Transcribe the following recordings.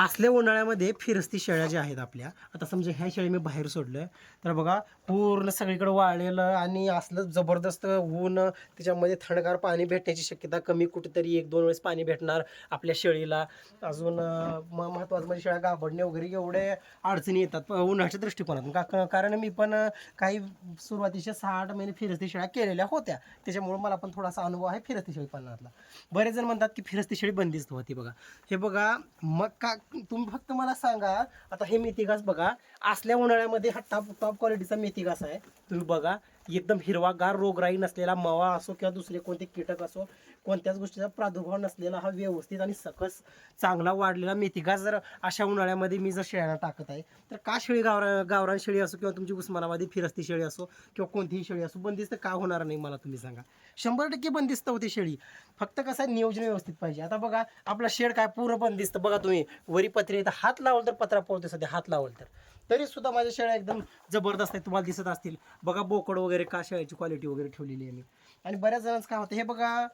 असल्या उन्हाळ्यामध्ये फिरस्ती शेळ्या ज्या आहेत आपल्या आता समजा ह्या शेळी मी बाहेर सोडलं तर बघा पूर्ण सगळीकडे वाळलेलं आणि असलं जबरदस्त ऊन त्याच्यामध्ये थंडगार पाणी भेटण्याची शक्यता कमी कुठेतरी एक दोन वेळेस पाणी भेटणार आपल्या शेळीला. अजून अं, महत्त्वाचं म्हणजे शेळ्या गाभडणे वगैरे एवढे अडचणी येतात प- उन्हाळ्याच्या दृष्टिकोनातून. का कारण मी पण काही सुरुवातीच्या सहा आठ महिने फिरस्ती शेळ्या केलेल्या होत्या. त्याच्यामुळे मला पण थोडासा अनुभव आहे फिरस्ती शेळी पालनातला बरेच जण म्हणतात की फिरस्ती शेळी बंदिस्त होती बघा. हे बघा मग का तुम्ही फक्त मला सांगा आता हे मेथी घास बघा असल्या उन्हाळ्यामध्ये हा टॉप टॉप क्वालिटीचा मेथी घास आहे. तुम्ही बघा एकदम हिरवागार रोगराई नसलेला मवा असो किंवा दुसरे कोणते कीटक असो कोणत्याच गोष्टीचा प्रादुर्भाव नसलेला हा व्यवस्थित आणि सकस चांगला वाढलेला मेथीगा जर अशा उन्हाळ्यामध्ये मी जर शेळ्यांना टाकत आहे तर का शेळी गावरा गावरान शेळी असो किंवा तुमची उस्मानाबादी फिरस्ती शेळी असो किंवा कोणतीही शेळी असो बंदिस्त का होणार नाही मला तुम्ही सांगा. शंभर टक्के बंदिस्त होते शेळी. फक्त कसं आहे, नियोजन व्यवस्थित पाहिजे. आता बघा आपला शेड काय पूर्ण बंदिस्त. बघा तुम्ही वरी पत्रे तर हात लावल तर पत्रा पडतो सध्या हात लावल तर. तरी सुद्धा माझ्या शेळ्या एकदम जबरदस्त आहे तुम्हाला दिसत असतील. बघा बोकड वगैरे का शेळ्याची क्वालिटी वगैरे ठेवलेली आहे मी. आणि बऱ्याच जणांचं काय होतं हे बघा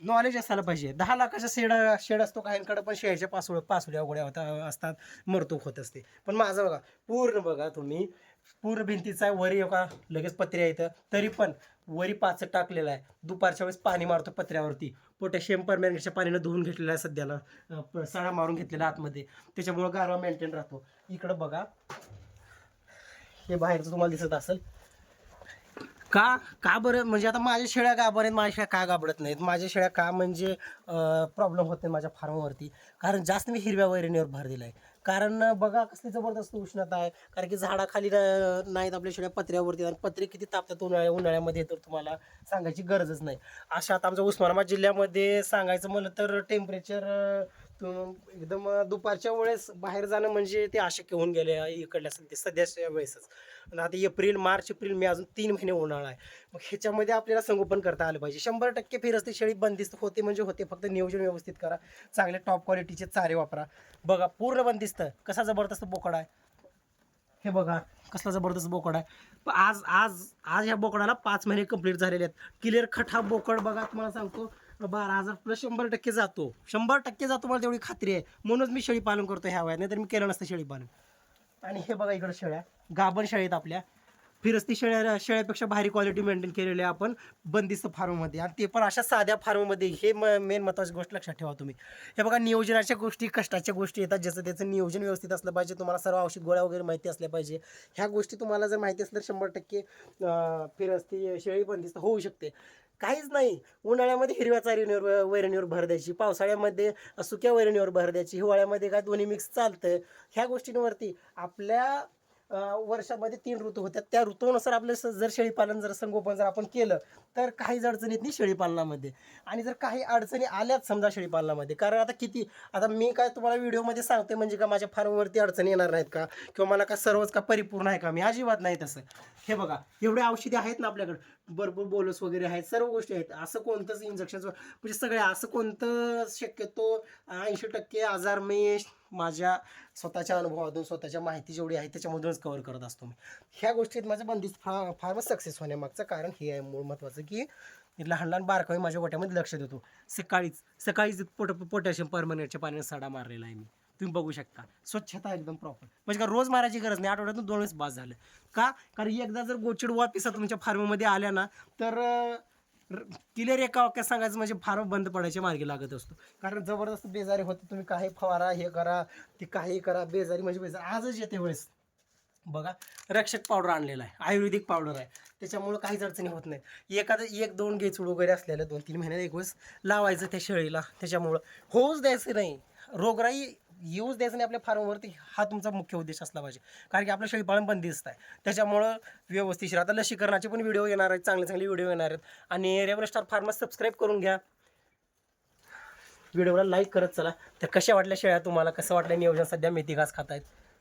नॉलेज असायला पाहिजे. दहा लाखाचा शेड शेड असतो काहींकडे पण शेळ्याच्या पासोळ पासोळ्या वगैरे होता असतात मरतूक होत असते. पण माझं बघा पूर्ण बघा तुम्ही पूर्ण भिंतीचा वरी का लगेच पत्र्या येतं तरी पण वरी पाच टाकलेला आहे. दुपारच्या वेळेस पाणी मारतो पत्र्यावरती. पोटॅशियम परमॅनेटच्या पाण्यानं धुवून घेतलेलं आहे सध्याला. अं, सडा मारून घेतलेला आतमध्ये. त्याच्यामुळं गारवा मेंटेन राहतो. इकडं बघा हे बाहेरचं तुम्हाला दिसत असेल. का? का बरं? म्हणजे आता माझ्या शेळ्या गाभर आहेत माझ्या शेळ्या का गाबडत नाहीत? माझ्या शेळ्या का म्हणजे प्रॉब्लेम होत नाही माझ्या फार्मवरती कारण जास्त मी हिरव्या वैरणीवर भर दिला आहे कारण बघा कसली जबरदस्त उष्णता आहे. कारण की झाडाखाली नाहीत आपल्या शेळ्या पत्र्यावरती आणि पत्रे किती तापतात उन्हाळ्या उन्हाळ्यामध्ये तर तुम्हाला सांगायची गरजच नाही. अशा आता आमच्या उस्मानाबाद जिल्ह्यामध्ये सांगायचं म्हणलं तर टेम्परेचर एकदम दुपारच्या वेळेस बाहेर जाणं म्हणजे ते अशक्य होऊन गेले इकडल्या इकडल्या सध्या सध्याच्या वेळेसच. आणि आता एप्रिल मार्च एप्रिल मे अजून तीन महिने उन्हाळा आहे. मग ह्याच्यामध्ये आपल्याला संगोपन करता आलं पाहिजे. शंभर टक्के फिरस्ती शेळी बंदिस्त होते म्हणजे होते. फक्त नियोजन व्यवस्थित करा. चांगले टॉप क्वालिटीचे चारे वापरा. बघा पूर्ण बंदिस्त. कसा जबरदस्त बोकड आहे. हे बघा कसला जबरदस्त बोकड आहे. आज आज आज ह्या बोकडाला पाच महिने कंप्लीट झालेले आहेत. क्लिअर खट हा बोकड बघा तुम्हाला सांगतो. बारा हजार प्लस शंभर टक्के जातो. शंभर टक्के जातो मला तेवढी खात्री आहे. म्हणूनच मी शेळी पालन करतो ह्या वयात नाही तर मी केलं नसतं शेळी पालन. आणि हे बघा इकडं शेळ्या. गाभण शाळेत आपल्या. फिरस्ती शेळ्या शेळ्यापेक्षा भारी क्वालिटी मेंटेन केलेली आहे आपण बंदिस्त फार्ममध्ये आणि ते पण अशा साध्या फार्ममध्ये हे म मेन महत्त्वाची गोष्ट लक्षात ठेवा तुम्ही. हे बघा नियोजनाच्या गोष्टी कष्टाच्या गोष्टी येतात. ज्याचं त्याचं नियोजन व्यवस्थित असलं पाहिजे तुम्हाला सर्व औषध गोळ्या वगैरे माहिती असल्या पाहिजे. ह्या गोष्टी तुम्हाला जर माहिती असल्या तर शंभर टक्के फिरस्ती शेळी बंदिस्त होऊ शकते. काहीच नाही. उन्हाळ्यामध्ये हिरव्या चारीवर वैरणीवर भर द्यायची. पावसाळ्यामध्ये सुक्या वैरणीवर भर द्यायची. हिवाळ्यामध्ये काय दोन्ही मिक्स चालतं ह्या गोष्टींवरती आपल्या वर्षामध्ये तीन ऋतू होत्या त्या ऋतूनुसार आपलं स- जर शेळीपालन जर संगोपन जर आपण केलं तर काहीच अडचण येत नाही शेळीपालनामध्ये. आणि जर काही अडचणी आल्याच समजा शेळीपालनामध्ये कारण आता किती आता मी काय तुम्हाला व्हिडिओमध्ये सांगते म्हणजे का माझ्या फार्मवरती अडचणी येणार नाहीत का? किंवा मला का सर्वच का परिपूर्ण आहे का? मी अजिबात नाही तसं. हे बघा एवढे औषधी आहेत ना आपल्याकडे. भरपूर बोलस वगैरे आहेत सर्व गोष्टी आहेत. असं कोणतंच इंजेक्शन म्हणजे सगळे असं कोणतं शक्यतो ऐंशी टक्के आजार मी माझ्या स्वतःच्या अनुभवातून स्वतःच्या माहिती जेवढी आहे त्याच्यामधूनच कव्हर करत असतो मी. ह्या गोष्टीत माझं बंदिस्त फार फारच सक्सेस होण्यामागचं कारण हे आहे मूळ महत्त्वाचं की मी लहान लहान बारकावे माझ्या गोट्यामध्ये लक्ष देतो. सकाळीच सकाळीच पोट पोटॅशियम परमनेटच्या पाण्याने सडा मारलेला आहे मी. तुम्ही बघू शकता. स्वच्छता एकदम प्रॉपर म्हणजे का रोज मारायची गरज नाही. आठवड्यातून दोन वेळेस बाद झालं. का? कारण एकदा जर गोचिड वापिसा तुमच्या फार्ममध्ये आल्या ना तर क्लिअर एका वाक्यात सांगायचं म्हणजे फार्म बंद पडायच्या मार्गी लागत असतो. कारण जबरदस्त बेजारी होते. तुम्ही काही फवारा हे करा ते काही करा बेजारी म्हणजे बेजारी आजच येते वेळेस. बघा रक्षक पावडर आणलेला आहे आयुर्वेदिक पावडर आहे. त्याच्यामुळं काहीच अडचणी होत नाही एखादं एक दोन गेचूड वगैरे असलेलं दोन तीन महिन्यात एक वेळेस लावायचं त्या शेळीला. त्याच्यामुळं होऊच द्यायचं नाही. रोगराई येऊच द्यायचं नाही आपल्या फार्मवरती. हा तुमचा मुख्य उद्देश असला पाहिजे. कारण की आपलं शेळीपालन दिसत आहे. त्याच्यामुळं व्यवस्थितशीर आता लसीकरणाचे पण व्हिडिओ येणार आहेत. चांगले चांगले व्हिडिओ येणार आहेत. आणि रेव्हर स्टार फार्मर सबस्क्राईब करून घ्या. व्हिडिओला लाईक करत चला. तर कशा वाटल्या शेळ्या तुम्हाला? कसं वाटलं? नियोजन सध्या मेथी घास खात आहेत